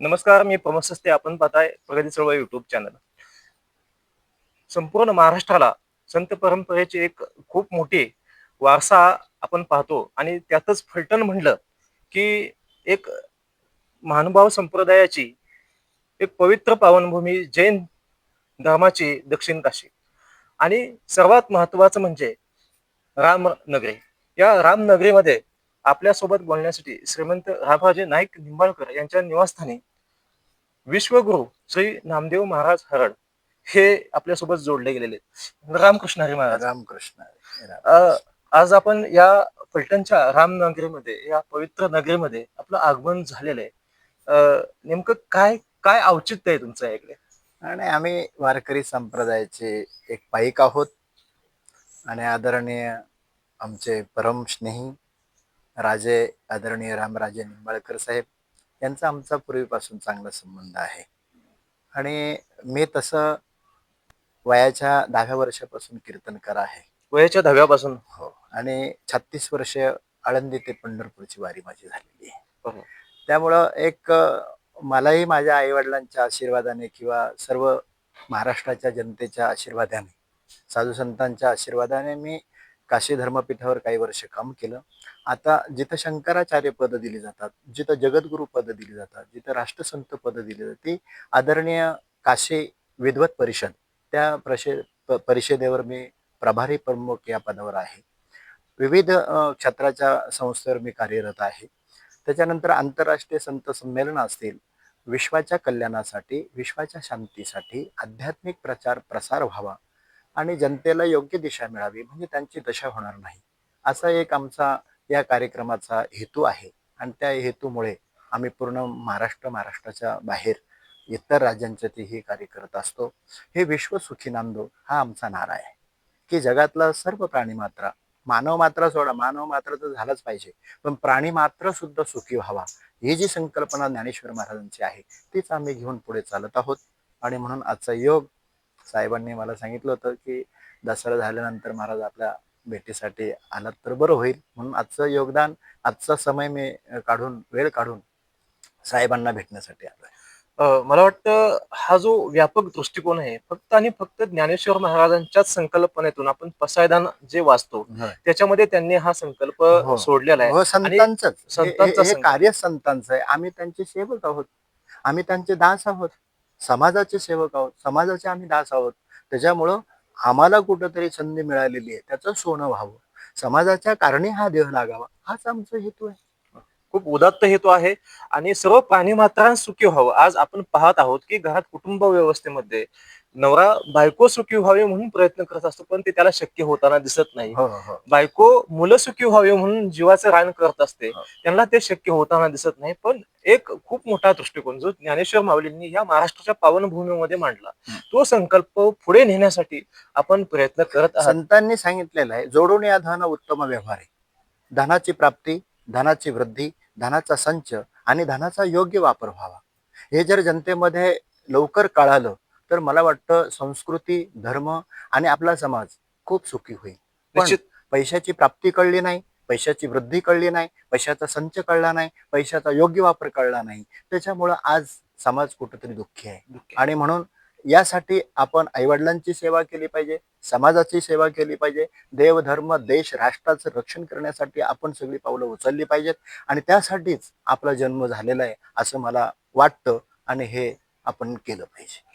नमस्कार मी प्रमोद सस्ते आपण पाहताय प्रगती चळवळ युट्यूब चॅनल संपूर्ण महाराष्ट्राला संत परंपरेची एक खूप मोठी वारसा आपण पाहतो आणि त्यातच फलटण म्हणलं की एक महानुभाव संप्रदायाची एक पवित्र पावनभूमी जैन धर्माची दक्षिण काशी. आणि सर्वात महत्वाचं म्हणजे रामनगरी या रामनगरीमध्ये आपल्यासोबत बोलण्यासाठी श्रीमंत राभाजी नाईक निंबाळकर यांच्या निवासस्थानी विश्वगुरु श्री नामदेव महाराज हरड हे आपल्यासोबत जोडले गेलेले आहेत. रामकृष्ण हरी महाराज. रामकृष्ण अ, आज आपण या फलटणच्या रामनगरीमध्ये या पवित्र नगरीमध्ये आपलं आगमन झालेलं आहे. अ, नेमकं काय काय औचित्य आहे तुमचं याकडे? आणि आम्ही वारकरी संप्रदायाचे एक पाईक आहोत. आणि आदरणीय आमचे परम स्नेही राजे आदरणीय रामराजे निंबाळकर साहेब. यांचा आमचा पूर्वीपासून चांगला संबंध आहे. आणि मी तसं वयाच्या दहाव्या वर्षापासून कीर्तनकर आहे. वयाच्या दहाव्यापासून? हो. आणि छत्तीस वर्ष आळंदी ते पंढरपूरची वारी माझी झालेली आहे. हो. त्यामुळं एक मलाही माझ्या आईवडिलांच्या आशीर्वादाने किंवा सर्व महाराष्ट्राच्या जनतेच्या आशीर्वादाने साधू संतांच्या आशीर्वादाने मी काशी धर्मपीठावर काही वर्ष काम केलं. आता जिथं शंकराचार्य पद दिली जातात जिथं जगद्गुरु पद दिली जातात जिथं राष्ट्रसंत पद दिली जाते आदरणीय काशी विद्वत परिषद त्या प्रशे प- परिषदेवर मी प्रभारी प्रमुख या पदावर आहे. विविध क्षेत्राच्या संस्थेवर मी कार्यरत आहे. त्याच्यानंतर आंतरराष्ट्रीय संत संमेलन असतील विश्वाच्या कल्याणासाठी विश्वाच्या शांतीसाठी आध्यात्मिक प्रचार प्रसार व्हावा आणि जनतेला योग्य दिशा मिळावी म्हणजे त्यांची दशा होणार नाही. असा एक आमचा या कार्यक्रमाचा हेतू आहे. आणि त्या हेतूमुळे आम्ही पूर्ण महाराष्ट्र महाराष्ट्राच्या बाहेर इतर राज्यांच्यातही कार्य करत असतो. हे विश्व सुखी नांदो हा आमचा नारा आहे. की जगातला सर्व प्राणी मात्रा मानव मात्रा सोडा मानव मात्र तर झालाच पाहिजे. पण प्राणी मात्र सुद्धा सुखी व्हावा ही जी संकल्पना ज्ञानेश्वर महाराजांची आहे तीच आम्ही घेऊन पुढे चालत आहोत. आणि म्हणून आजचा योग साहेबांनी मला सांगितलं होतं की दसरा झाल्यानंतर महाराज आपल्या भेटीसाठी आलात तर बरं होईल. म्हणून आजचं योगदान आजचा समय मी काढून वेळ काढून साहेबांना भेटण्यासाठी आलोय. मला वाटतं हा जो व्यापक दृष्टिकोन आहे फक्त आणि फक्त ज्ञानेश्वर महाराजांच्याच संकल्पनेतून आपण पसायदान जे वाचतो त्याच्यामध्ये त्यांनी हा संकल्प हो. सोडलेला आहे. हो संतांच संतांचा हे. कार्य संतांचं आहे. आम्ही त्यांचे सेवक आहोत. आम्ही त्यांचे दास आहोत. समाजाचे सेवक आहोत समाजाचे आम्ही दास आहोत. त्याच्यामुळं आम्हाला कुठंतरी संधी मिळालेली आहे. त्याचं सोनं व्हावं. समाजाच्या कारणी हा देह लागावा. हाच आमचा हेतू आहे. खूप उदात्त हेतू आहे. आणि सर्व प्राणी मात्रां सुखी व्हावं. आज आपण पाहत आहोत की घरात कुटुंब व्यवस्थेमध्ये नवरा बायको सुखी व्हावी म्हणून प्रयत्न करत असतो पण ते त्याला शक्य होताना दिसत नाही. हो हो. बायको मुलं सुखी व्हावी म्हणून जीवाचं रान करत असते हो. त्यांना ते शक्य होताना दिसत नाही पण एक खूप मोठा दृष्टिकोन जो ज्ञानेश्वर माऊलींनी या महाराष्ट्राच्या पावनभूमीमध्ये मांडला. तो संकल्प पुढे नेण्यासाठी आपण प्रयत्न करत आहात. संतांनी सांगितलेलं आहे जोडून या धन उत्तम व्यवहार आहे. धनाची प्राप्ती धनाची वृद्धी धनाचा संच आणि धनाचा योग्य वापर व्हावा. हे जर जनतेमध्ये लवकर कळालं तर मला वाटतं संस्कृती धर्म आणि आपला समाज खूप सुखी होईल. पण निश्चित. पैशाची प्राप्ती कळली नाही पैशाची वृद्धी कळली नाही पैशाचा संच कळला नाही पैशाचा योग्य वापर कळला नाही. त्याच्यामुळं आज समाज कुठेतरी दुःखी आहे. आणि म्हणून यासाठी आपण आईवडिलांची सेवा केली पाहिजे समाजाची सेवा केली पाहिजे देव धर्म देश राष्ट्राचं रक्षण करण्यासाठी आपण सगळी पावलं उचलली पाहिजेत आणि त्यासाठीच आपला जन्म झालेला आहे असं मला वाटतं आणि हे आपण केलं पाहिजे.